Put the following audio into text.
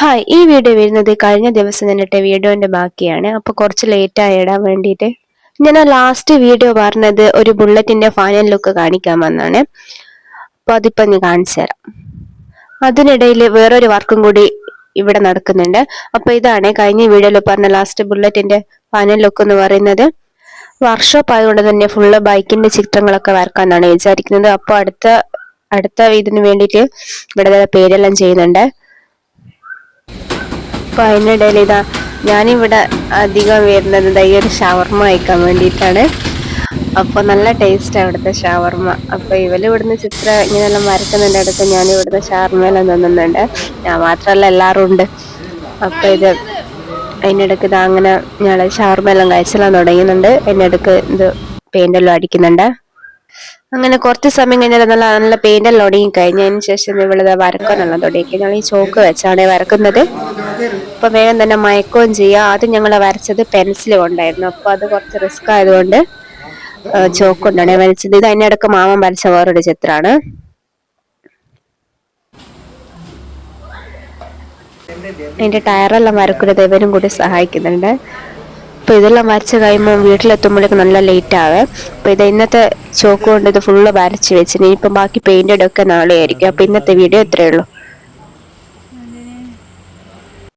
Hi ഈ video വരുന്നത് കഴിഞ്ഞ ദിവസം നിന്നിട്ട് വീഡിയോന്റെ ബാക്കിയാണ്. അപ്പൊ കുറച്ച് ലേറ്റ് ഇടാൻ വേണ്ടിയിട്ട്. ഞാൻ ലാസ്റ്റ് വീഡിയോ പറഞ്ഞത് ഒരു ബുള്ളറ്റിന്റെ ഫൈനൽ ലുക്ക് കാണിക്കാൻ വന്നാണ്. അപ്പൊ അതിപ്പോ ഞാൻ കാണിച്ചു തരാം. അതിനിടയിൽ വേറൊരു വർക്കും കൂടി ഇവിടെ നടക്കുന്നുണ്ട്. അപ്പൊ ഇതാണ് കഴിഞ്ഞ വീഡിയോയിൽ പറഞ്ഞ ലാസ്റ്റ് ബുള്ളറ്റിന്റെ ഫൈനൽ ലുക്ക് എന്ന് പറയുന്നത്. വർക്ക്ഷോപ്പ് ആയതുകൊണ്ട് തന്നെ ഫുള്ള് ബൈക്കിന്റെ ചിത്രങ്ങളൊക്കെ വരക്കാന്നാണ് വിചാരിക്കുന്നത്. അപ്പൊ അടുത്ത അടുത്ത ഇതിന് വേണ്ടിയിട്ട് ഇവിടെ പേരെല്ലാം ചെയ്യുന്നുണ്ട്. അപ്പൊ അതിനിടയിൽ ഇതാ ഞാനിവിടെ അധികം വരുന്നത് ഇതാ ഈ ഒരു ഷവർമ കഴിക്കാൻ വേണ്ടിയിട്ടാണ്. അപ്പോൾ നല്ല ടേസ്റ്റ് അവിടുത്തെ ഷവർമ. അപ്പോൾ ഇവൽ ഇവിടുന്ന് ചിത്രം ഇങ്ങനെയെല്ലാം വരയ്ക്കുന്നുണ്ട് അടുത്ത് ഞാൻ ഇവിടുന്ന് ഷവർമയെല്ലാം തിന്നുന്നുണ്ട്. ഞാൻ മാത്രമല്ല എല്ലാവരും ഉണ്ട്. അപ്പോൾ ഇത് അതിനിടയ്ക്ക് ഇത് അങ്ങനെ ഞങ്ങൾ ഷവർമയെല്ലാം കഴിച്ചെല്ലാം തുടങ്ങുന്നുണ്ട് അതിനിടയ്ക്ക് ഇത് പെയിന്റെല്ലാം അടിക്കുന്നുണ്ട്. അങ്ങനെ കുറച്ച് സമയം കഴിഞ്ഞാൽ നല്ല നല്ല പെയിന്റെല്ലാം ഒടുങ്ങി കഴിഞ്ഞതിന് ശേഷം ഇവിടെ വരക്കാനെല്ലാം തുടങ്ങി. ഞങ്ങൾ ഈ ചോക്ക് വെച്ചാണ് വരക്കുന്നത്. അപ്പൊ വേഗം തന്നെ മയക്കുകയും ചെയ്യുക. ആദ്യം ഞങ്ങൾ വരച്ചത് പെൻസിൽ കൊണ്ടായിരുന്നു. അപ്പൊ അത് കുറച്ച് റിസ്ക് ആയതുകൊണ്ട് ചോക്ക് കൊണ്ടാണ് വരച്ചത്. ഇത് അതിനിടക്ക് മാമൻ വരച്ച വേറൊരു ചിത്രമാണ്. എന്റെ ടയറെല്ലാം വരക്കുന്നത് ഇവരും കൂടി സഹായിക്കുന്നുണ്ട്. അപ്പൊ ഇതെല്ലാം വരച്ച് കഴിയുമ്പോൾ വീട്ടിലെത്തുമ്പോഴേക്കും നല്ല ലേറ്റ് ആവേ. അപ്പൊ ഇത് ഇന്നത്തെ ചോക്ക് കൊണ്ട് ഇത് ഫുള്ള് വരച്ച് വെച്ചിന് ഇനിയിപ്പം ബാക്കി പെയിന്റഡ് ഒക്കെ നാളെ ആയിരിക്കും അപ്പൊ ഇന്നത്തെ വീഡിയോ ഇത്രയേ ഉള്ളൂ.